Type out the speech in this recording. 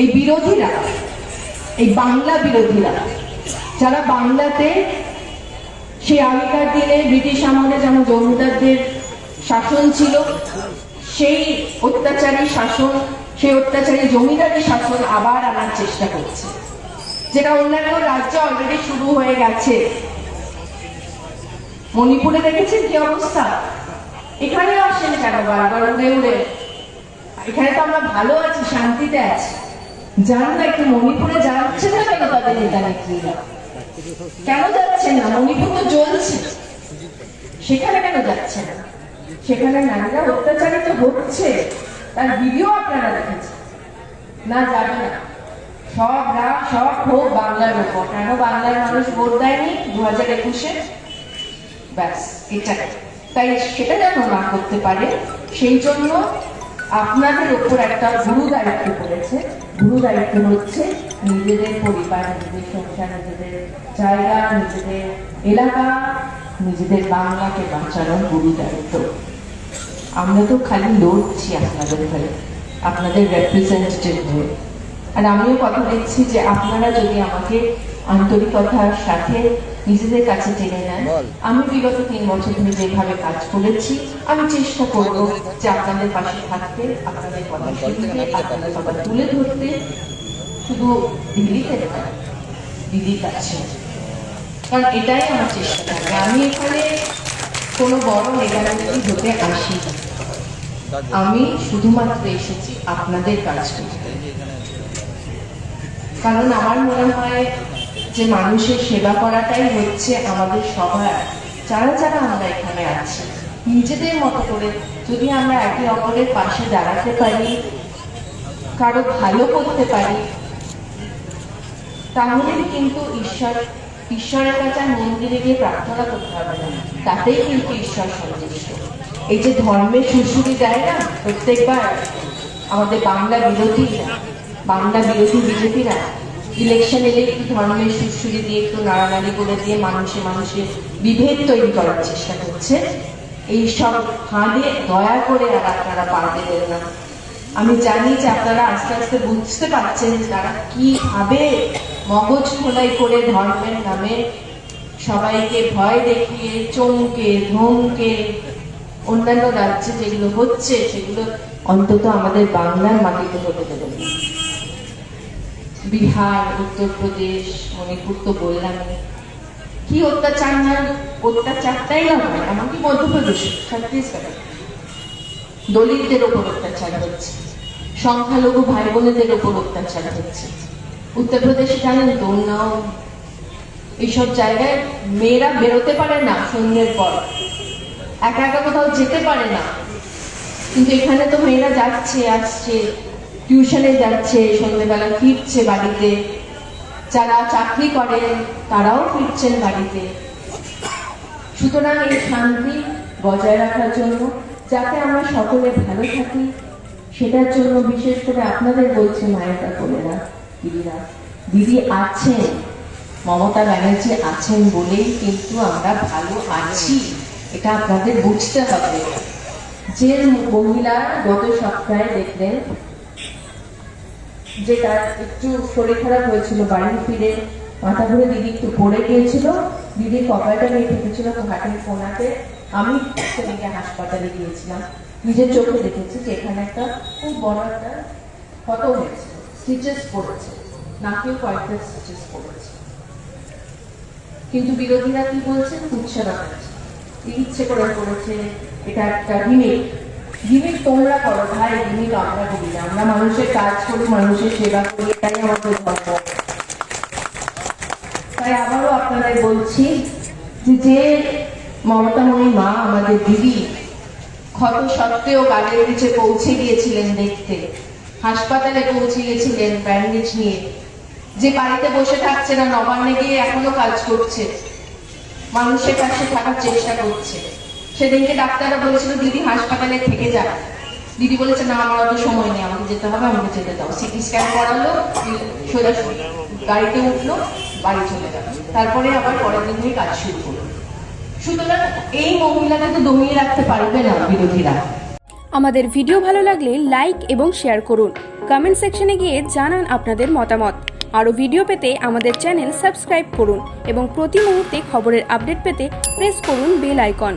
এই বিরোধীরা, এই বাংলা বিরোধীরা, যারা বাংলাতে সেই আগেকার দিনে ব্রিটিশ আমলে যেমন জমিদারদের শাসন ছিল, সেই অত্যাচারী শাসন, সেই অত্যাচারী জমিদারি শাসন আবার আনার চেষ্টা করছে। যেটা অন্যান্য রাজ্যে অলরেডি শুরু হয়ে গেছে। মণিপুরে দেখেছেন কি অবস্থা? এখানে আসেন কেন বারবার? উড়ে উড়ে এখানে তো আমরা ভালো আছি, শান্তিতে আছি। যান না একটু মণিপুরে যাচ্ছে না কেন তাদের নেতা নেত্রীরা কেন যাচ্ছেন না? মণিপুর তো জ্বলছে। সেখানে কেন যাচ্ছে না? সেখানে নারীরা অত্যাচারিত হচ্ছে। তার ভিডিও আপনারা দেখেছেন। না, যাবে না। সব রাগ সব ক্ষোভ বাংলার উপর। কেন বাংলার মানুষ ভোট দেয়নি? দু হাজার একুশে? ব্যাস এটা তাই সেটা যেন না করতে পারে, সেই জন্য আপনাদের উপর একটা গুরু দায়িত্ব পড়েছে। গুরু দায়িত্ব হচ্ছে নিজেদের পরিবার, নিজেদের সংসার, নিজেদের জায়গা, নিজেদের এলাকা, নিজেদের বাংলাকে বাঁচানোর গুরু দায়িত্ব। আমরা তো খালি লড়ছি আপনাদের হয়ে, আপনাদের রেপ্রেজেন্টেটিভ হয়ে। আর আমিও কথা দিচ্ছি যে আপনারা যদি আমাকে আন্তরিকতার সাথে নিজেদের কাছে টেনে নেন। আমি বিগত তিন বছর ধরে যেভাবে কাজ করেছি আমি চেষ্টা করব যে আপনাদের পাশে থাকতে আপনাদের কথা শুনতে আপনাদের কথা তুলে ধরতে। শুধু দিল্লিতে দিদির কাছে। কারণ এটাই আমার চেষ্টা থাকে। আমি এখানে কোনো বড় নেগাটিভ হতে আসি আমি শুধুমাত্র এসেছি আপনাদের কাজ করতে। কারণ আমার মনে হয় যে মানুষের সেবা করাটাই হচ্ছে আমাদের সবার। যারা যারা আমরা এখানে আছি, নিজেদের মতো করে যদি আমরা একে অপরের পাশে দাঁড়াতে পারি, কারও ভালো করতে পারি, তাহলে কিন্তু ঈশ্বর, ঈশ্বরের কাছে মন্দিরে গিয়ে প্রার্থনা করতে হবে না। তাতেই কিন্তু ঈশ্বর সন্তুষ্ট। এই যে ধর্মের সুশুরি দেয় না প্রত্যেকবার, আমাদের বাংলা বিরোধীরা, বাংলা বিরোধী বিজেপিরা ইলেকশন এলে একটু ধর্মের সুশুরি দিয়ে একটু নাড়ানাড়ি করে দিয়ে মানুষে মানুষে বিভেদ তৈরি করার চেষ্টা করছে এই সব ফাঁদে দয়া করে আর আপনারা পা দেবেন না আমি জানি যে আপনারা আস্তে আস্তে বুঝতে পারছেন তারা কীভাবে মগজ খোলাই করে ধর্মের নামে সবাইকে ভয় দেখিয়ে, চমকে, ধমকে অন্যান্য রাজ্যে যেগুলো হচ্ছে সেগুলো অন্তত আমাদের বাংলার মাটিতে হতে দেবেন। বিহার উত্তরপ্রদেশ মণিপুর তো বললাম কি অত্যাচার না অত্যাচারটাই না হয়, এমনকি মধ্যপ্রদেশ, ছত্তিশগড়ে। দলিতদের ওপর অত্যাচার হচ্ছে। সংখ্যালঘু ভাই বোনেদের ওপর অত্যাচার হচ্ছে। উত্তরপ্রদেশে জানেন তো উন্নাও এইসব জায়গায় মেয়েরা বেরোতে পারে না সন্ধ্যের পর। একা একা কোথাও যেতে পারে না। কিন্তু এখানে তো মেয়েরা যাচ্ছে, আসছে। টিউশনে যাচ্ছে সন্ধ্যেবেলা ফিরছে বাড়িতে। যারা চাকরি করেন তারাও ফিরছেন বাড়িতে। সুতরাং এই শান্তি বজায় রাখার জন্য, যাতে আমরা সকলে ভালো থাকি, সেটার জন্য বিশেষ করে আপনাদের বলছে মায়েরা বোনেরা, দিদিরা। দিদি আছেন, মমতা ব্যানার্জি আছেন বলেই কিন্তু আমরা ভালো আছি। এটা আপনাদের বুঝতে হবে। যে মহিলা গত সপ্তাহে দেখলেন যে তার একটু শরীর খারাপ হয়েছিল, বাড়ি ফিরে মাথা ঘুরে দিদি একটু পড়ে গিয়েছিল। দিদির কপালটা নিয়ে ঠেকেছিল ঘাটের কোনাতে। আমি সেদিকে হাসপাতালে গিয়েছিলাম। নিজের চোখে দেখেছি যে এখানে একটা খুব বড় একটা ক্ষত হয়েছে স্টিচেস পড়েছে। নাকেও কয়েকটা স্টিচেস পড়েছে। কিন্তু বিরোধীরা কি বলছে উৎসাহ ইচ্ছে করে করেছে এটা একটা গিমিক গিমিক তোমরা করো, ভাই গিমিক আমরা করি না আমরা মানুষের কাজ করি, মানুষের সেবা করি, এটাই আমাদের ধর্ম। তাই আবারও আপনাদের বলছি যে যে মমতাময়ী মা, আমাদের দিদি, ক্ষত সত্ত্বেও গাড়ির নিচে পৌঁছে গিয়েছিলেন দেখতে। হাসপাতালে পৌঁছে গিয়েছিলেন ব্যান্ডেজ নিয়ে। যে বাড়িতে বসে থাকছে না, নবান্নে গিয়ে এখনও কাজ করছে। মানুষের কাছে থাকার চেষ্টা করছে। সেদিনকে ডাক্তাররা বলেছিল, দিদি হাসপাতালে থেকে যাক দিদি বলেছে, না, আমার অত সময় নেই, আমাকে যেতে হবে, আমাকে যেতে দাও। সিটি স্ক্যান করালো, সোজা গাড়িতে উঠল, বাড়ি চলে গেল। তারপরে আবার পরের দিন থেকে কাজ শুরু করল। সুতরাং এই মহিলাকে তো দমিয়ে রাখতে পারবে না বিরোধীরা। আমাদের ভিডিও ভালো লাগলে লাইক এবং শেয়ার করুন। কমেন্ট সেকশনে গিয়ে জানান আপনাদের মতামত। আরও ভিডিও পেতে আমাদের চ্যানেল সাবস্ক্রাইব করুন এবং প্রতি মুহূর্তে খবরের আপডেট পেতে প্রেস করুন বেল আইকন।